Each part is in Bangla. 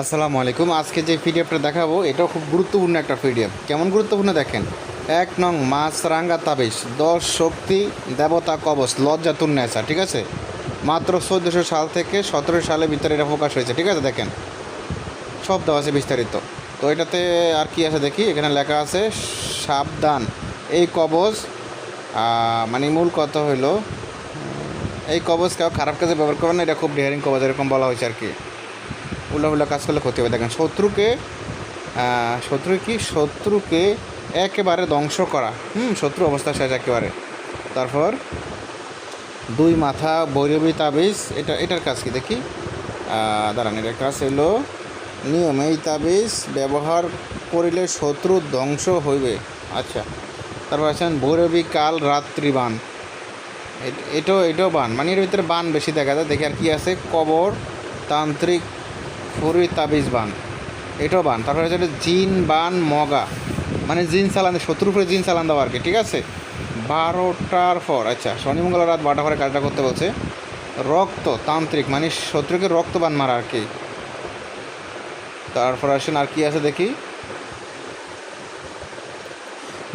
আসসালামু আলাইকুম। আজকে যে পিডিএফটা দেখাবো, এটাও খুব গুরুত্বপূর্ণ একটা পিডিএফ। কেমন গুরুত্বপূর্ণ দেখেন? এক নং মাছ রাঙ্গা তাবিজ, দশ শক্তি, দেবতা কবচ, লজ্জা তুন্নেসা ঠিক আছে? মাত্র চোদ্দোশো সাল থেকে সতেরো সালের ভিতরে এটা প্রকাশ হয়েছে, ঠিক আছে দেখেন? সব দেওয়া আছে বিস্তারিত। তো এটাতে আর কি আছে দেখি? এখানে লেখা আছে, সাবধান। এই কবচ মানে মূল কথা হইল, এই কবচ কেউ খারাপ কাজে ব্যবহার করবে না, এটা খুব ডেয়ারিং কবচ, এরকম বলা হয়েছে আর কি। উল্টা কাজ করলে ক্ষতি হবে। দেখেন, শত্রুকে শত্রু কি? শত্রুকে একেবারে ধ্বংস করা। হুম, শত্রু অবস্থা শেষ একেবারে। তারপর দুই মাথা, বৈরবী তাবিজ, এটা, এটার কাজ কি? দেখি। দাঁড়ান, এটার কাজ হলো নিয়ম এই তাবিজ ব্যবহার করিলে শত্রু ধ্বংস হইবে। আচ্ছা তারপর আছেন ভৈরবী কাল রাত্রি বান। এট- এটাও এটাও বান। মানে এর ভিতরে বান বেশি দেখা যায়। দেখি আর কি আছে? কবর, তান্ত্রিক ফুরি তাবিজ বান। এটাও বান। তারপরে হচ্ছে জিন বান মগা। মানে জিন চালান শত্রুর উপরে জিন চালান দেওয়া আর কি, ঠিক আছে? বারোটার পর আচ্ছা শনি, মঙ্গল, রাত বারোটা পরে কাজটা করতে বলছে, রক্ত, তান্ত্রিক মানে শত্রুকে রক্তবান মারা আর কি। তারপর আসেন আর কি আছে দেখি।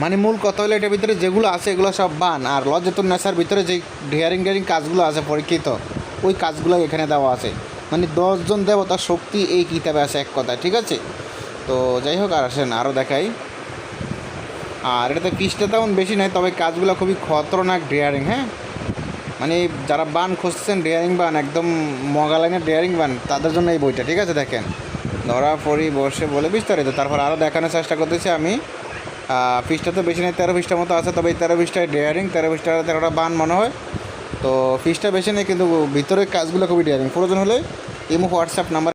মানে মূল কথা হলো এটার ভিতরে যেগুলো আছে, এগুলো সব বান। আর লজ্জাতুন নেশার ভিতরে যে ডেয়ারিং ডেয়ারিং কাজগুলো আছে পরীক্ষিত, ওই কাজগুলো এখানে দেওয়া আছে। মানে দশজন দেবতার শক্তি এই কিতাবে আছে এক কথা ঠিক আছে? তো যাই হোক, আর আসেন আরও দেখাই। আর এটাতে পিসটা তেমন বেশি নয়, তবে কাজগুলো খুবই খতরনাক ডেয়ারিং হ্যাঁ? মানে যারা বান খুঁজছেন ডেয়ারিং বান, একদম মগা লাইনের ডেয়ারিং বান, তাদের জন্য এই বইটা, ঠিক আছে? দেখেন, ধরা পড়ি, বসে বলে বিস্তারিত। তারপর আরও দেখানোর চেষ্টা করতেছি আমি। পৃষ্ঠা তো বেশি নেই তেরো পিসটা মতো আছে, তবে এই তেরো পিসটায় ডেয়ারিং, তেরো পিসটা তেরোটা বান মনে হয়। তো ফিসটা বেশি নেই কিন্তু ভিতরে কাজগুলো খুবই ডেয়ারিং প্রয়োজন হলে ইমো হোয়াটসঅ্যাপ নাম্বার